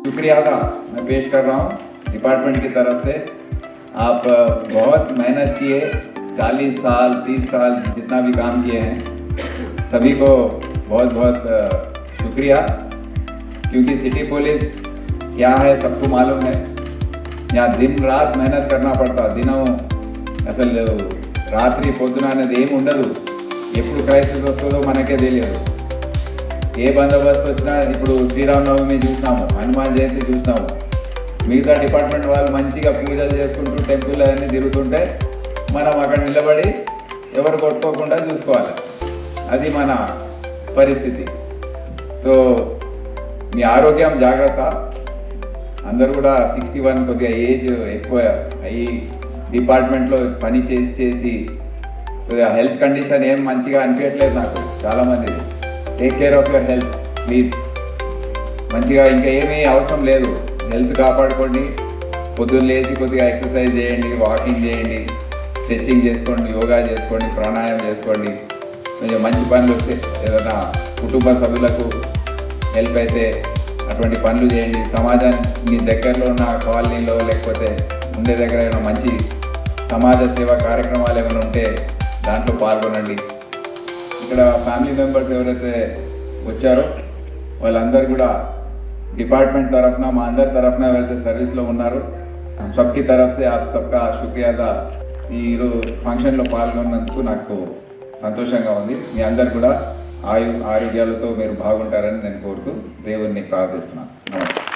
शुक्रिया था मैं पेश कर रहा हूँ डिपार्टमेंट की तरफ से आप अ, बहुत मेहनत किए 40 साल 30 साल जितना भी काम किए हैं सभी को बहुत बहुत अ, शुक्रिया क्योंकि सिटी पुलिस क्या है सबको मालूम है यहाँ दिन रात मेहनत करना पड़ता दिनों అసలు రాత్రి పొద్దున అనేది ఏమి ఉండదు ఎప్పుడు క్రైసిస్ వస్తుందో మనకే తెలియదు ఏ బందోబస్తు వచ్చినా ఇప్పుడు శ్రీరామనవమి చూసినాము హనుమాన్ జయంతి చూసినాము. మిగతా డిపార్ట్మెంట్ వాళ్ళు మంచిగా పూజలు చేసుకుంటూ టెంపుల్ అన్నీ తిరుగుతుంటే మనం అక్కడ నిలబడి ఎవరు కొట్టుకోకుండా చూసుకోవాలి. అది మన పరిస్థితి. సో మీ ఆరోగ్యం జాగ్రత్త. అందరూ కూడా సిక్స్టీ వన్ కొద్దిగా ఏజ్ ఎక్కువ అయ్యి డిపార్ట్మెంట్లో పని చేసి చేసి కొద్దిగా హెల్త్ కండిషన్ ఏం మంచిగా అనిపించట్లేదు నాకు. చాలామంది take care of your health please మంచిగా ఇంకా ఏమీ అవసరం లేదు. హెల్త్ కాపాడుకోండి. పొద్దున్న లేచి కొద్దిగా ఎక్సర్సైజ్ చేయండి వాకింగ్ చేయండి స్ట్రెచ్చింగ్ చేసుకోండి యోగా చేసుకోండి ప్రాణాయామం చేసుకోండి. కొంచెం మంచి పనులు వస్తే ఏదైనా కుటుంబ సభ్యులకు హెల్ప్ అయితే అటువంటి పనులు చేయండి. సమాజాన్ని మీ దగ్గరలో ఉన్న కాలనీలో లేకపోతే ఉండే దగ్గర ఏమైనా మంచి సమాజ సేవా కార్యక్రమాలు ఏమైనా ఉంటే దాంట్లో పాల్గొనండి. ఇక్కడ ఫ్యామిలీ మెంబర్స్ ఎవరైతే వచ్చారో వాళ్ళందరూ కూడా డిపార్ట్మెంట్ తరఫున మా అందరి తరఫున ఎవరైతే సర్వీస్లో ఉన్నారు సబ్కి తరఫ్ ఆప్ సబ్కా శుక్రియాదా ఈరోజు ఫంక్షన్లో పాల్గొన్నందుకు నాకు సంతోషంగా ఉంది. మీ అందరు కూడా ఆయు ఆరోగ్యాలతో మీరు బాగుంటారని నేను కోరుతూ దేవుణ్ణి ప్రార్థిస్తున్నాను. నమస్తే.